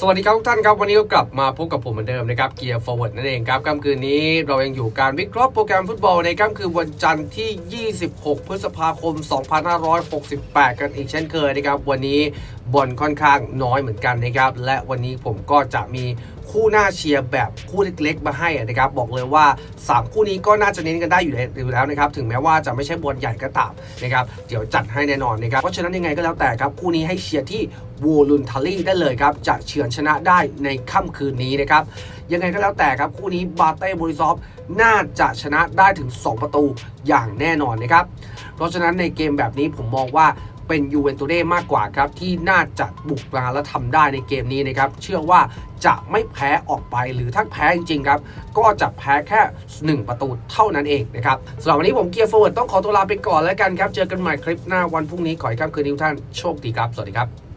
สวัสดีครับทุกท่านครับ วันนี้ก็กลับมาพบกับผมเหมือนเดิมนะครับเกียร์ฟอร์เวิร์ดนั่นเองครับค่ำคืนนี้เรายังอยู่การวิเคราะห์โปรแกรมฟุตบอลในค่ำคืนวันจันทร์ที่ 26 พฤษภาคม 2568 กันอีกเช่นเคยนะครับวันนี้ บอลค่อนข้างน้อยเหมือนกันนะครับ และวันนี้ผมก็จะมีคู่หน้าเชียร์แบบคู่เล็กๆ มาให้นะครับ บอกเลยว่า 3 คู่นี้ก็น่าจะเน้นกันได้อยู่แล้วนะครับ ถึงแม้ว่าจะไม่ใช่บอลใหญ่ก็ตามนะครับ เดี๋ยวจัดให้แน่นอนนะครับ เพราะฉะนั้นยังไงก็แล้วแต่ครับ คู่นี้ให้เชียร์ที่วูลุนทารีได้เลยครับ จะเฉือนชนะได้ในค่ำคืนนี้นะครับ ยังไงก็แล้วแต่ครับ คู่นี้บาเต้บริซอฟน่าจะชนะได้ถึง 2 ประตูอย่างแน่นอนนะครับ เพราะฉะนั้นในเกมแบบนี้ผมมองว่าเป็นยูเวนตุเน่มากกว่าครับที่น่าจะบุกมาและทำได้ในเกมนี้นะครับ เชื่อว่าจะไม่แพ้ออกไปหรือถ้าแพ้จริงๆครับ ก็จะแพ้แค่ 1 ประตูเท่านั้นเองนะครับสำหรับวันนี้ผมเกียร์โฟร์เวิร์ดต้องขอตัวลาไปก่อนแล้วกันครับ เจอกันใหม่คลิปหน้าวันพรุ่งนี้ขอให้ค่ำคืนนี้ทุกท่านโชคดีครับ สวัสดีครับ